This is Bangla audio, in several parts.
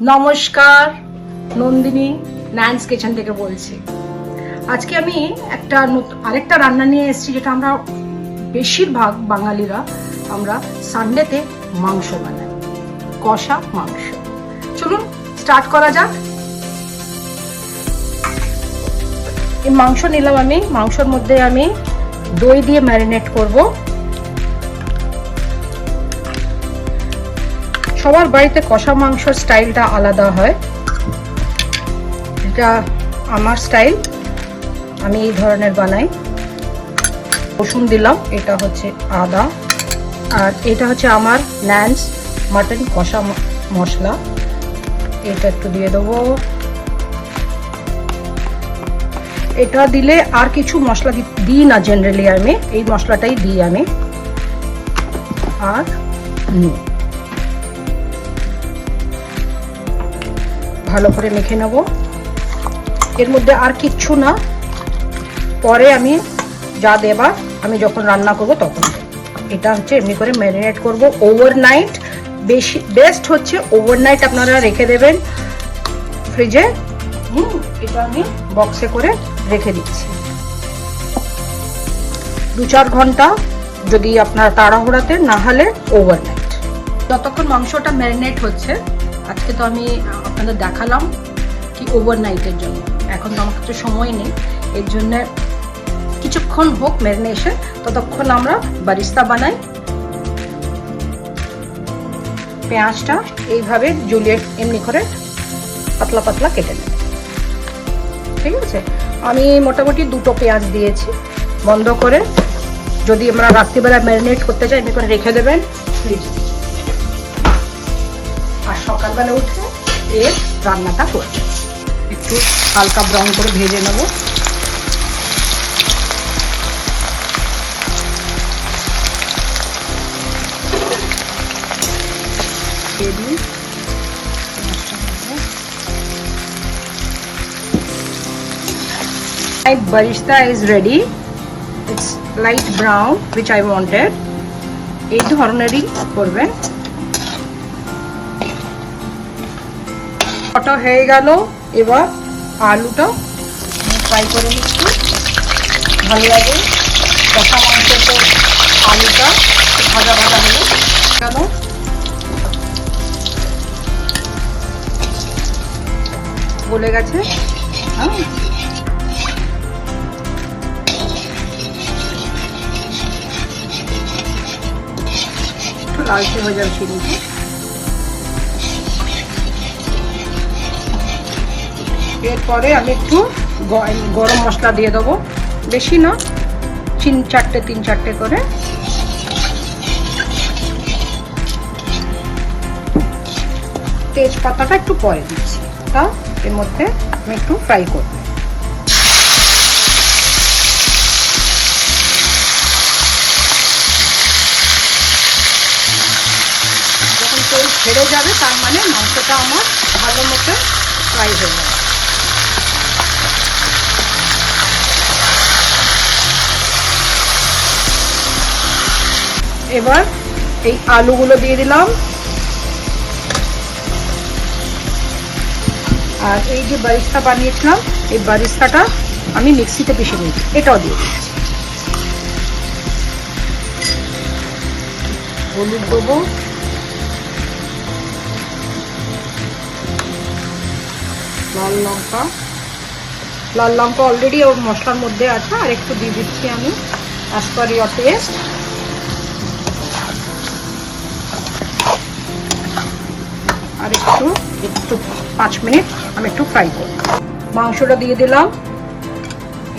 নমস্কার, নন্দিনী ন্যান্স কিচেন থেকে বলছি। আজকে আমি একটা আরেকটা রান্না নিয়ে এসেছি যেটা আমরা বেশিরভাগ বাঙালিরা আমরা সানডেতে মাংস বানাই, কষা মাংস। চলুন স্টার্ট করা যাক। এই মাংস নিলাম আমি, মাংসর মধ্যে আমি দই দিয়ে ম্যারিনেট করব। সবার বাড়িতে কষা মাংসর স্টাইলটা আলাদা হয়। এটা আমার স্টাইল। আমি এই ধরনের বানাই। রসুন দিলাম, এটা হচ্ছে আদা। আর এটা হচ্ছে আমার ন্যান্স মাটন কষা মশলা। এটা একটু দিয়ে দেবো। এটা দিলে আর কিছু মশলা দিই না জেনারেলি আমি। এই মশলাটাই দিই আমি। আর নুন। ভালো করে মেখে নেব। এর মধ্যে আর কিচ্ছু না। পরে আমি যা দেবার, আমি যখন রান্না করব তখন এটা হচ্ছে এমনি করে ম্যারিনেট করব ওভারনাইট বেশি বেস্ট হচ্ছে ওভারনাইট আপনারা রেখে দেবেন ফ্রিজে হুম, এটা আমি বক্সে করে রেখে দিচ্ছি। দু চার ঘণ্টা যদি আপনার তাড়াহুড়াতে, না হলে ওভারনাইট যতক্ষণ মাংসটা ম্যারিনেট হচ্ছে, আজকে তো আমি আপনাদের দেখালাম কি ওভারনাইটের জন্য। এখন তো আমার কাছে সময় নেই। এর জন্য কিছুক্ষণ হোক ম্যারিনেশন ততক্ষণ আমরা বারিস্তা বানাই। পেঁয়াজটা এইভাবে জুলিয়ে এমনি করে পাতলা পাতলা কেটে নেব। ঠিক আছে? আমি মোটামুটি দুটো পেঁয়াজ দিয়েছি। বন্ধ করে যদি আমরা রাত্রিবেলা ম্যারিনেট করতে চাই, এমনি করে রেখে দেবেন। আর সকালবেলা উঠে এর রান্নাটা করবে একটু হালকা ব্রাউন করে ভেজে নেব My barista is ready. It's light brown, which I wanted. এই ধরনেরই করবেন কটা হয়ে গেল। এবার আলুটা ফ্রাই করে নিচ্ছি। ভালো লাগে। কষা মাংস তো আলুটা ভাজা ভাজা হলো। কেন? গলে গেছে। হ্যাঁ। লালচে হয়ে যাবে এরপরে আমি একটু গরম মশলা দিয়ে দেবো। বেশি না, তিন চারটে তিন চারটে করে। তেজপাতাটা একটু পরে দিচ্ছি। তা এর মধ্যে আমি একটু ফ্রাই করব। ছেড়ে যাবে, তার মানে মাংসটা আমার ভালো মতো ফ্রাই হয়ে যাবে। এবার এই আলুগুলো দিয়ে দিলাম। আর এই যে বারিস্তা বানিয়েছিলাম, এই বারিস্তাটা আমি মিক্সিতে পিষে নিয়েছি। এটাও দিয়ে দিচ্ছি হলুদ দেবো। লাল লঙ্কা। লাল লঙ্কা অলরেডি ওর মশলার মধ্যে আছে, আর একটু দিয়ে দিচ্ছি আমি অ্যাজ পার ইয়োর টেস্ট আর একটু একটু পাঁচ মিনিট আমি একটু ফ্রাই করব। মাংসটা দিয়ে দিলাম।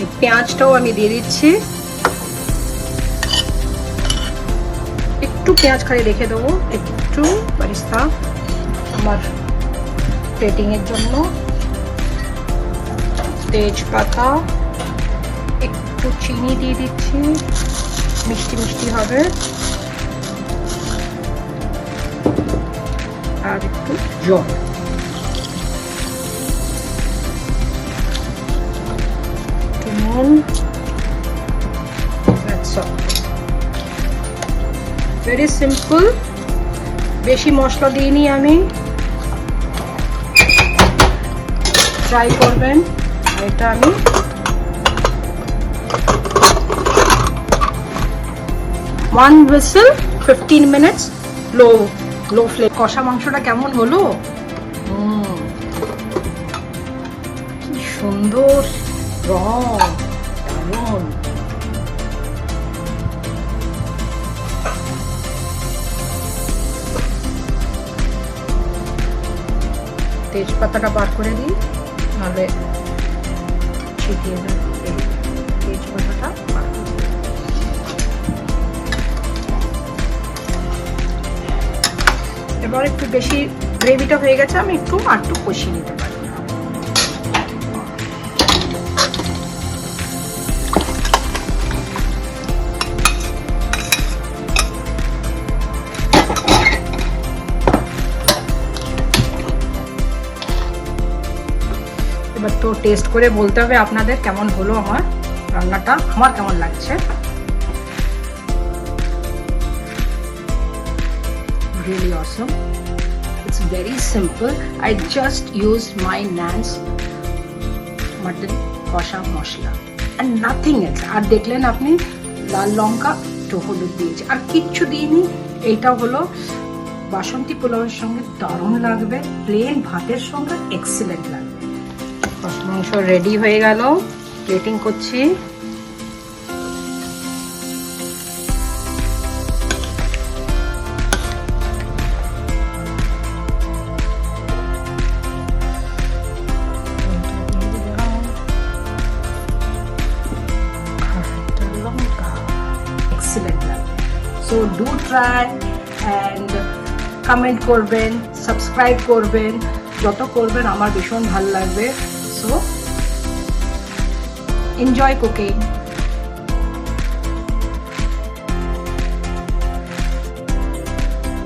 এই পেঁয়াজটাও আমি দিয়ে দিচ্ছি। একটু পেঁয়াজ খালি রেখে দেবো। একটু বারিস্তা আমার প্লেটিংয়ের জন্য। তেজপাতা, একটু চিনি দিয়ে দিচ্ছি। মিষ্টি মিষ্টি হবে। আর একটু জল একটু নুন ভেরি সিম্পল বেশি মশলা দিইনি আমি ট্রাই করবেন আর এটা আমি one whistle fifteen minutes low low flame কষা মাংসটা কেমন হলো? কি সুন্দর। রং, দারুণ। তেজপাতাটা বার করে দিই, নাহলে ছিটিয়ে দেয় তেজপাতাটা। এবার একটু বেশি গ্রেভিটা হয়ে গেছে, আমি একটু একটু কষিয়ে নিতে পারি। এবার তো টেস্ট করে বলতে হবে আপনাদের কেমন হলো আমার রান্নাটা, আমার কেমন লাগছে। Really awesome. It's very simple. I just used my Nance mutton কষা মশলা and nothing else. আর দেখলেন আপনি, লাল লঙ্কা, একটু হলুদ দিয়েছি। আর কিচ্ছু দিইনি। এইটা হলো বাসন্তী পোলাওয়ের সঙ্গে দারুণ লাগবে। প্লেন ভাতের সঙ্গে এক্সিলেন্ট লাগবে। মাংস রেডি হয়ে গেল। প্লেটিং করছি। ডু ট্রাই অ্যান্ড কমেন্ট করবেন সাবস্ক্রাইব করবেন, যত করবেন আমার ভীষণ ভালো লাগবে। So enjoy cooking